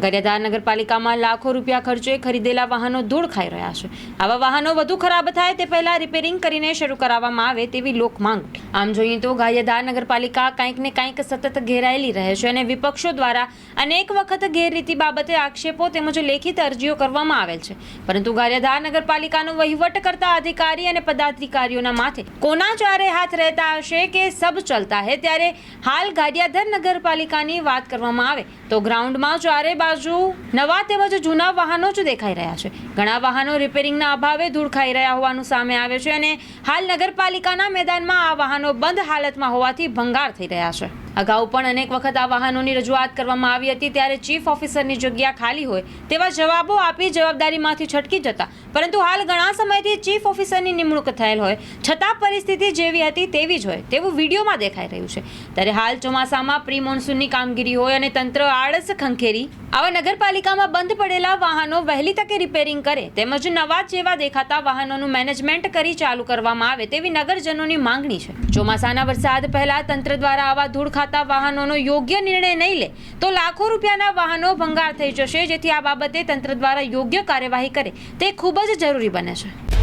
ગારિયાધાર નગરપાલિકામાં લાખો રૂપિયા ખર્ચે ખરીદેલા વાહનો ધૂળ ખાઈ રહ્યા છે. આવા વાહનો વધુ ખરાબ થાય તે પહેલા રિપેરિંગ કરીને શરૂ કરાવવામાં આવે તેવી લોક માંગ. આમ જોઈએ તો ગારિયાધાર નગરપાલિકા કંઈક ને કંઈક સતત ઘેરાયેલી રહે છે અને વિપક્ષો દ્વારા અનેક વખત ગેરરીતિ બાબતે આક્ષેપો તેમજ લેખિત અરજીઓ કરવામાં આવેલ છે. પરંતુ ગારિયાધાર નગરપાલિકાનો વહીવટ કરતા અધિકારી અને પદાધિકારીઓના માથે કોના ચારે હાથ રહેતા હશે કે સબ ચલતા હે ત્યારે હાલ ગારિયાધાર નગરપાલિકાની વાત કરવામાં આવે તો ગ્રાઉન્ડમાં ચારે બાજુ નવા તેમજ જૂના વાહનો જ દેખાઈ રહ્યા છે. ઘણા વાહનો રિપેરિંગના અભાવે ધૂળ ખાઈ રહ્યા હોવાનું સામે આવે છે અને હાલ નગરપાલિકાના મેદાનમાં આ વાહનો બંધ હાલતમાં હોવાથી ભંગાર થઈ રહ્યા છે. અગાઉ પણ અનેક વખત આ વાહનોની રજૂઆત કરવામાં આવી હતી, ત્યારે ચીફ ઓફિસરની જગ્યા ખાલી હોય તેવા જવાબો આપી જવાબદારીમાંથી છટકી જતા. પરંતુ હાલ ઘણા સમયથી ચીફ ઓફિસરની નિમણૂક થયેલ હોય. છતાં પરિસ્થિતિ જેવી હતી તેવી જ હોય તેવું વિડીયોમાં દેખાઈ રહ્યું છે. ત્યારે હાલ ચોમાસામાં પ્રી મોન્સૂનની કામગીરી હોય અને તંત્ર આળસ ખંખેરી આવા નગરપાલિકામાં બંધ પડેલા વાહનો વહેલી તકે રિપેરિંગ કરે તેમજ નવા જેવા દેખાતા વાહનોનું મેનેજમેન્ટ કરી ચાલુ કરવામાં આવે તેવી નગરજનોની માંગણી છે. ચોમાસાના વરસાદ પહેલા તંત્ર દ્વારા આવા ધૂળ ખાતા વાહનોનો યોગ્ય નિર્ણય નહીં લે, તો લાખો રૂપિયાના વાહનો ભંગાર થઈ જશે, જેથી આ બાબતે તંત્ર દ્વારા યોગ્ય કાર્યવાહી કરે. તે ખૂબ જ જરૂરી બને છે.